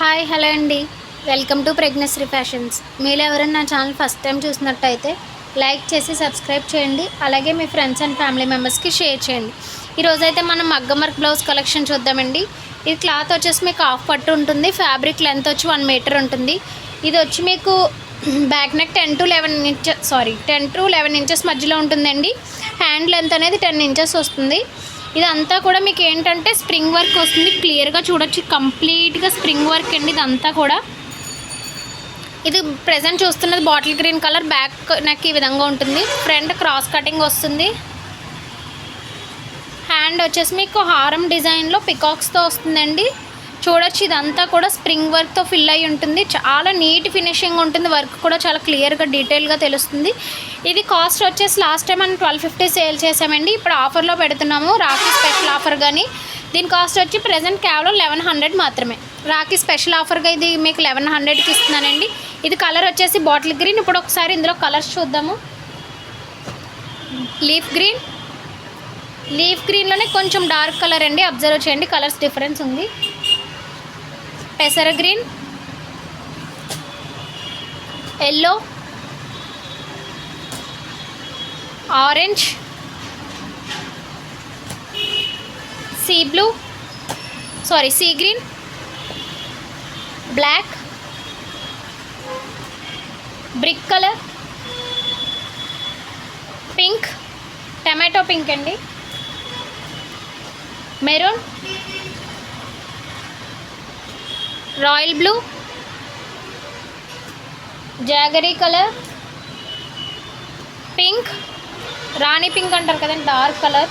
Hi hello అండి. Welcome to pregnancy fashions. మీరు ఎవరైనా నా ఛానల్ ఫస్ట్ టైం చూసినట్టయితే లైక్ చేసి సబ్స్క్రైబ్ చేయండి. అలాగే మీ ఫ్రెండ్స్ అండ్ ఫ్యామిలీ మెంబర్స్కి షేర్ చేయండి. ఈరోజైతే మనం మగ్గం వర్క్ బ్లౌజ్ కలెక్షన్ చూద్దామండి. ఇది క్లాత్ వచ్చేసి మీకు హాఫ్ పట్టు ఉంటుంది. ఫ్యాబ్రిక్ లెంత్ వచ్చి వన్ మీటర్ ఉంటుంది. ఇది వచ్చి మీకు back neck ten to eleven inches sorry ten to eleven inches మధ్యలో ఉంటుందండి. హ్యాండ్ లెంత్ అనేది టెన్ ఇంచెస్ వస్తుంది. ఇదంతా కూడా మీకు ఏంటంటే స్ప్రింగ్ వర్క్ వస్తుంది. క్లియర్గా చూడొచ్చు. కంప్లీట్గా స్ప్రింగ్ వర్క్ అండి ఇదంతా కూడా. ఇది ప్రజెంట్ చూస్తున్నది bottle green colour. Back neck ఈ విధంగా ఉంటుంది. ఫ్రంట్ క్రాస్ కటింగ్ వస్తుంది. హ్యాండ్ వచ్చేసి మీకు హారం డిజైన్లో పికాక్స్తో వస్తుందండి. చూడొచ్చు ఇదంతా కూడా స్ప్రింగ్ వర్క్తో ఫిల్ అయి ఉంటుంది. చాలా నీట్ ఫినిషింగ్ ఉంటుంది. వర్క్ కూడా చాలా క్లియర్గా డీటెయిల్గా తెలుస్తుంది. ఇది కాస్ట్ వచ్చేసి లాస్ట్ టైం మనం ట్వెల్వ్ ఫిఫ్టీ సేల్ చేసామండి. ఇప్పుడు ఆఫర్లో పెడుతున్నాము. రాఖీ స్పెషల్ ఆఫర్ కానీ దీని కాస్ట్ వచ్చి ప్రజెంట్ కేవలం లెవెన్ హండ్రెడ్ మాత్రమే. రాఖీ స్పెషల్ ఆఫర్గా ఇది మీకు లెవెన్ హండ్రెడ్కి ఇస్తున్నానండి. ఇది కలర్ వచ్చేసి బాటిల్ గ్రీన్ ఇప్పుడు ఒకసారి ఇందులో కలర్స్ చూద్దాము. లీఫ్ గ్రీన్ లీఫ్ గ్రీన్లోనే కొంచెం డార్క్ కలర్ అండి. అబ్జర్వ్ చేయండి. కలర్స్ డిఫరెన్స్ ఉంది. పెసర green yellow orange sea blue sorry sea green black brick colour pink tomato pink అండి maroon royal blue. Jaggery colour. Pink. రాణి పింక్ అంటారు కదండి dark colour.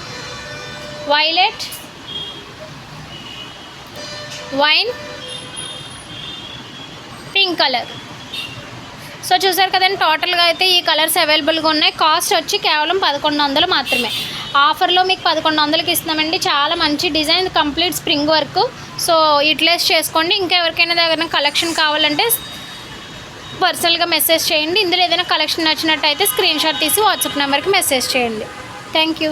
Violet. Wine. Pink colour. So చూసారు కదండి టోటల్గా అయితే ఈ కలర్స్ అవైలబుల్గా ఉన్నాయి. కాస్ట్ వచ్చి కేవలం పదకొండు వందలు మాత్రమే. ఆఫర్లో మీకు పదకొండు వందలకి ఇస్తున్నామండి. చాలా మంచి design complete spring work so utilise చేసుకోండి. ఇంకా ఎవరికైనా దగ్గర కలెక్షన్ కావాలంటే పర్సనల్గా మెసేజ్ చేయండి. ఇందులో ఏదైనా కలెక్షన్ నచ్చినట్టయితే స్క్రీన్ షాట్ తీసి వాట్సాప్ నెంబర్కి మెసేజ్ చేయండి. Thank you